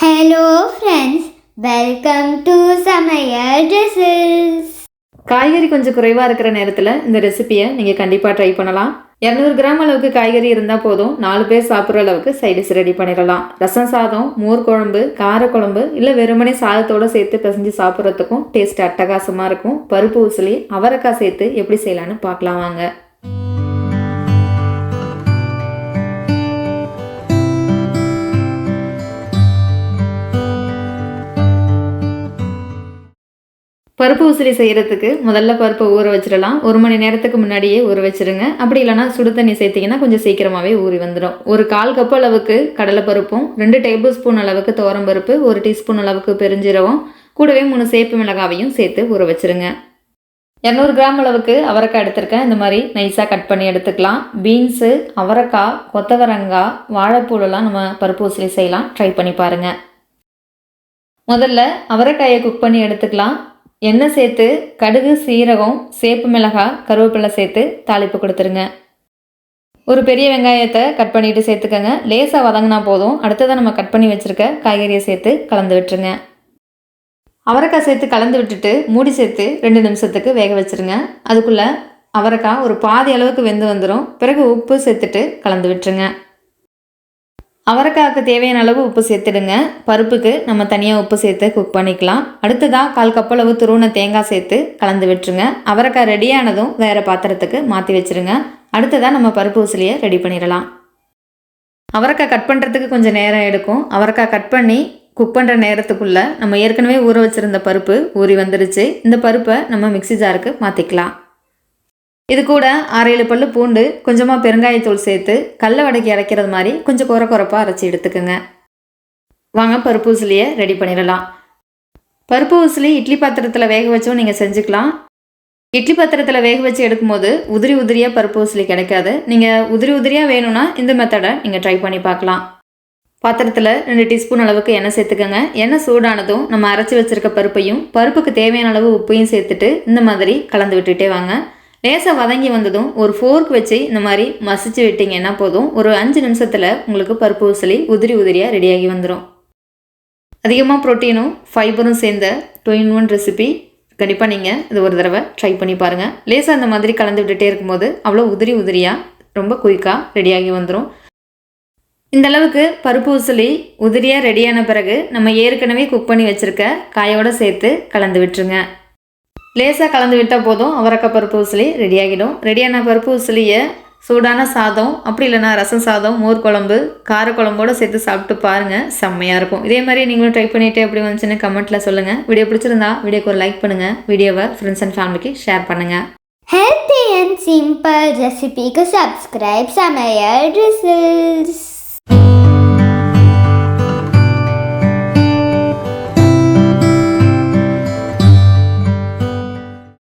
Hello friends welcome to சமையல் ட்ரெஸ்ஸஸ் காய்கறி கொஞ்சம் குறைவாக இருக்கிற நேரத்தில் இந்த ரெசிபியை நீங்கள் கண்டிப்பாக ட்ரை பண்ணலாம். இரநூறு கிராம் அளவுக்கு காய்கறி இருந்தால் போதும் நாலு பேர் சாப்பிட்ற அளவுக்கு சைடிஸ் ரெடி பண்ணிடலாம். ரசம் சாதம் மோர் குழம்பு காரக்குழம்பு இல்லை வெறுமனே சாதத்தோடு சேர்த்து பிசைஞ்சு சாப்பிட்றதுக்கும் டேஸ்ட் அட்டகாசமாக இருக்கும். பருப்பு உசிலி அவரைக்காய் சேர்த்து எப்படி செய்யலான்னு பார்க்கலாம் வாங்க. பருப்பு உசிலி செய்கிறதுக்கு முதல்ல பருப்பை ஊற வச்சிடலாம். ஒரு மணி நேரத்துக்கு முன்னாடியே ஊற வச்சிருங்க. அப்படி இல்லைனா சுடு தண்ணி சேர்த்திங்கன்னா கொஞ்சம் சீக்கிரமாகவே ஊறி வந்துடும். ஒரு கால் கப் அளவுக்கு கடலைப்பருப்பும் ரெண்டு டேபிள் ஸ்பூன் அளவுக்கு துவரம்பருப்பு ஒரு டீஸ்பூன் அளவுக்கு பெருஞ்சீரகம் கூடவே மூணு சேப்பு மிளகாவையும் சேர்த்து ஊற வச்சிருங்க. இரநூறு கிராம் அளவுக்கு அவரைக்காய் எடுத்திருக்கேன். இந்த மாதிரி நைஸாக கட் பண்ணி எடுத்துக்கலாம். பீன்ஸு அவரைக்காய் கொத்தவரங்காய் வாழைப்பூலெல்லாம் நம்ம பருப்பு உசிலி செய்யலாம். ட்ரை பண்ணி பாருங்கள் முதல்ல அவரைக்காயை குக் பண்ணி எடுத்துக்கலாம். எண்ணெய் சேர்த்து கடுகு சீரகம் சேப்பு மிளகாய் கருவேப்பிலை சேர்த்து தாளிப்பு கொடுத்துருங்க. ஒரு பெரிய வெங்காயத்தை கட் பண்ணிட்டு சேர்த்துக்கங்க. லேசாக வதங்கினா போதும். அடுத்ததாக நம்ம கட் பண்ணி வச்சுருக்க காய்கறியை சேர்த்து கலந்து விட்டுருங்க. அவரைக்காய் சேர்த்து கலந்து விட்டுட்டு மூடி சேர்த்து ரெண்டு நிமிஷத்துக்கு வேக வச்சுருங்க. அதுக்குள்ளே அவரைக்காய் ஒரு பாதி அளவுக்கு வெந்து வந்துடும் பிறகு உப்பு சேர்த்துட்டு கலந்து விட்டுருங்க. அவரைக்காய்க்கு தேவையான அளவு உப்பு சேர்த்துடுங்க. பருப்புக்கு நம்ம தனியாக உப்பு சேர்த்து குக் பண்ணிக்கலாம். அடுத்ததாக கால் கப்பளவு துருவன தேங்காய் சேர்த்து கலந்து விட்டுருங்க. அவரைக்காய் ரெடியானதும் வேறு பாத்திரத்துக்கு மாற்றி வச்சுருங்க. அடுத்ததாக நம்ம பருப்பு உசிலியை ரெடி பண்ணிடலாம். அவரைக்காய் கட் பண்ணுறதுக்கு கொஞ்சம் நேரம் எடுக்கும். அவரைக்காய் கட் பண்ணி குக் பண்ணுற நேரத்துக்குள்ளே நம்ம ஏற்கனவே ஊற வச்சுருந்த பருப்பு ஊறி வந்துருச்சு. இந்த பருப்பை நம்ம மிக்ஸி ஜாருக்கு மாற்றிக்கலாம் இது கூட ஆறு பல்லு பூண்டு கொஞ்சமாக பெருங்காயத்தூள் சேர்த்து கடல வடைக்கு அரைக்கிறது மாதிரி கொஞ்சம் குறை குறைப்பாக அரைச்சி எடுத்துக்கோங்க. வாங்க பருப்பு உசிலியை ரெடி பண்ணிடலாம். பருப்பு உசிலி இட்லி பாத்திரத்தில் வேக வச்சும் நீங்கள் செஞ்சுக்கலாம். இட்லி பாத்திரத்தில் வேக வச்சு எடுக்கும்போது உதிரி உதிரியாக பருப்பு உசிலி கிடைக்காது. நீங்கள் உதிரி உதிரியாக வேணும்னா இந்த மெத்தடை நீங்கள் ட்ரை பண்ணி பார்க்கலாம். பாத்திரத்தில் ரெண்டு டீஸ்பூன் அளவுக்கு எண்ணெய் சேர்த்துக்கோங்க. எண்ணெய் சூடானதும் நம்ம அரைச்சி வச்சிருக்க பருப்பையும் பருப்புக்கு தேவையான அளவு உப்பையும் சேர்த்துட்டு இந்த மாதிரி கலந்து விட்டுட்டே வாங்க. லேசாக வதங்கி வந்ததும் ஒரு ஃபோர்க் வச்சு இந்த மாதிரி மசிச்சு விட்டிங்கன்னா போதும். ஒரு அஞ்சு நிமிஷத்தில் உங்களுக்கு பருப்பு உசலி உதிரி உதிரியாக ரெடியாகி வந்துடும் அதிகமாக ப்ரோட்டீனும் ஃபைபரும் சேர்ந்த டூ இன் ஒன் ரெசிபி கண்டிப்பாக நீங்கள் இது ஒரு தடவை ட்ரை பண்ணி பாருங்கள் லேசாக அந்த மாதிரி கலந்து விட்டுட்டே இருக்கும்போது அவ்வளோ உதிரி உதிரியாக ரொம்ப குயிக்காக ரெடியாகி வந்துடும் இந்த அளவுக்கு பருப்பு உசலி உதிரியாக ரெடியான பிறகு நம்ம ஏற்கனவே குக் பண்ணி வச்சுருக்க காயோடு சேர்த்து கலந்து விட்டுருங்க. லேசாக கலந்து விட்டால் போதும். அவரக்காய் பருப்பு உசிலி ரெடியாகிடும். ரெடியான பருப்பு உசிலியை சூடான சாதம் அப்படி இல்லைன்னா ரசம் சாதம் மோர் குழம்பு காரக்குழம்போடு சேர்த்து சாப்பிட்டு பாருங்கள் செம்மையாக இருக்கும். இதே மாதிரி நீங்களும் ட்ரை பண்ணிவிட்டு எப்படி வந்துச்சுன்னு கமெண்ட்டில் சொல்லுங்கள் வீடியோ பிடிச்சிருந்தா வீடியோக்கு ஒரு லைக் பண்ணுங்கள் வீடியோவை ஃப்ரெண்ட்ஸ் அண்ட் ஃபேமிலிக்கு ஷேர் பண்ணுங்கள் ஹெல்த்தி அண்ட் சிம்பிள் ரெசிபிக்கு சப்ஸ்கிரைப் சமையல் ட்ரெஸ்ஸஸ்